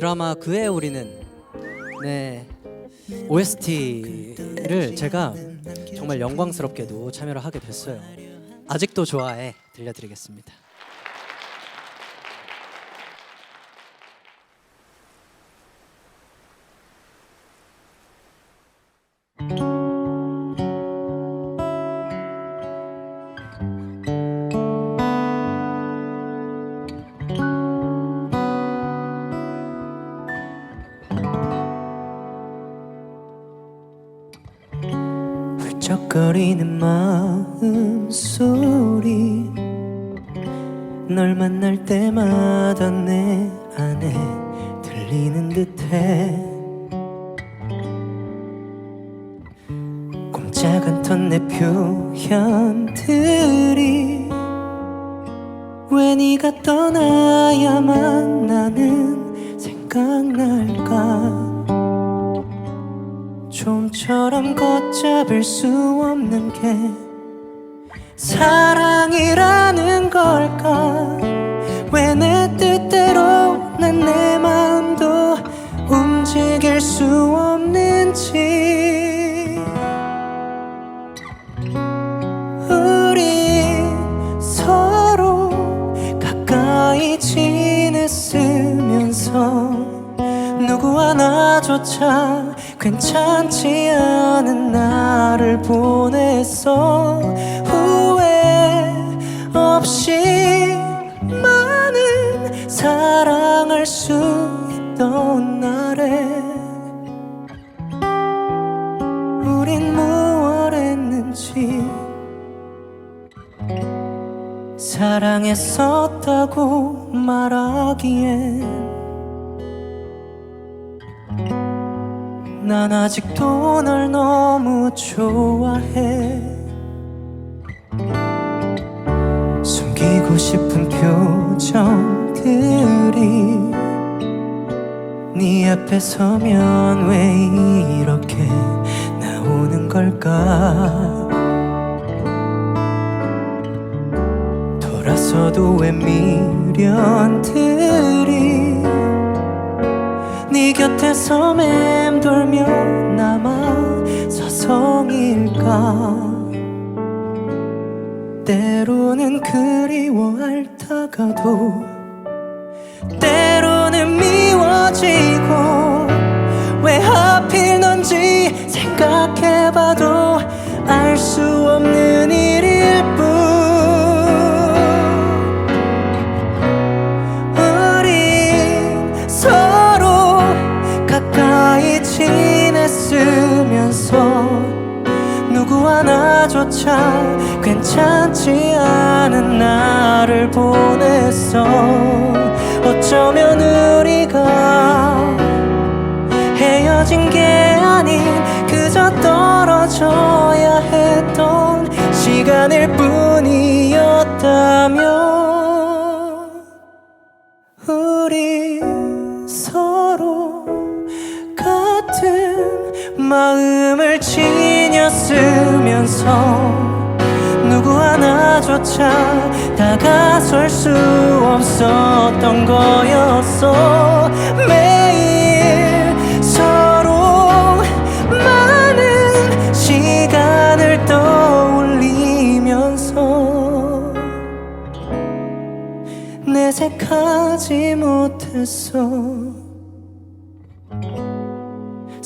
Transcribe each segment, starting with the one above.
드라마 그의 우리는 네 OST를 제가 정말 영광스럽게도 참여를 하게 됐어요. 아직도 좋아해 들려드리겠습니다. 훌쩍거리는 마음 소리 널 만날 때마다 내 안에 들리는 듯해. 꼼짝 않던 내 표현들이 왜 네가 떠나야만 나는 생각날까 좀처럼 걷잡을 수 없는 게 사랑이라는 걸까 누구 하나조차 괜찮지 않은 나를 보냈어 후회 없이 많은 사랑할 수 있던 날에 우린 무얼 했는지 사랑했었다고 말하기엔 난 아직도 널 너무 좋아해. 숨기고 싶은 표정들이 네 앞에 서면 왜 이렇게 나오는 걸까? 돌아서도 왜 미련들이 네 곁에서 맴 돌며 남아 서성일까? 때로는 그리워할다가도 때로는 미워지고 왜 하필 넌지 생각해봐도 알 수 없는 지냈으면서 누구 하나조차 괜찮지 않은 나를 보냈어 어쩌면 우리가 헤어진 게 아닌 그저 떨어져야 했던 시간일 뿐이었다면 마음을 지녔으면서 누구 하나조차 다가설 수 없었던 거였어. 매일 서로 많은 시간을 떠올리면서 내색하지 못했어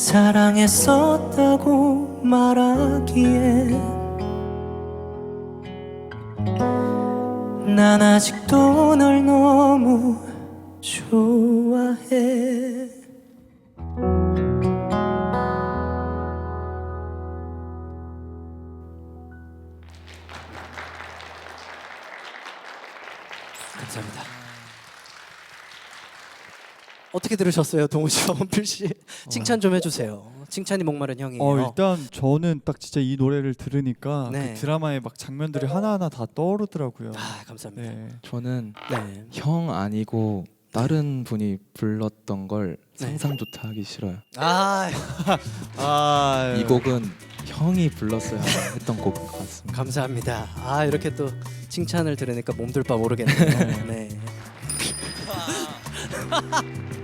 사랑했었다고 말하기에 난 아직도 널 너무 좋아해 감사합니다. 어떻게 들으셨어요, 동우 씨와 원필 씨? 칭찬 좀 해주세요. 칭찬이 목마른 형이에요. 어 일단 저는 딱 진짜 이 노래를 들으니까 네. 그 드라마의 막 장면들이 하나하나 다 떠오르더라고요. 아 감사합니다. 네. 네. 저는 형 아니고 다른 분이 불렀던 걸 네. 상상조차 하기 싫어요. 아 아 이 곡은 형이 불렀어야 했던 곡 같습니다. 감사합니다. 아 이렇게 또 칭찬을 들으니까 몸둘 바 모르겠네요. 네.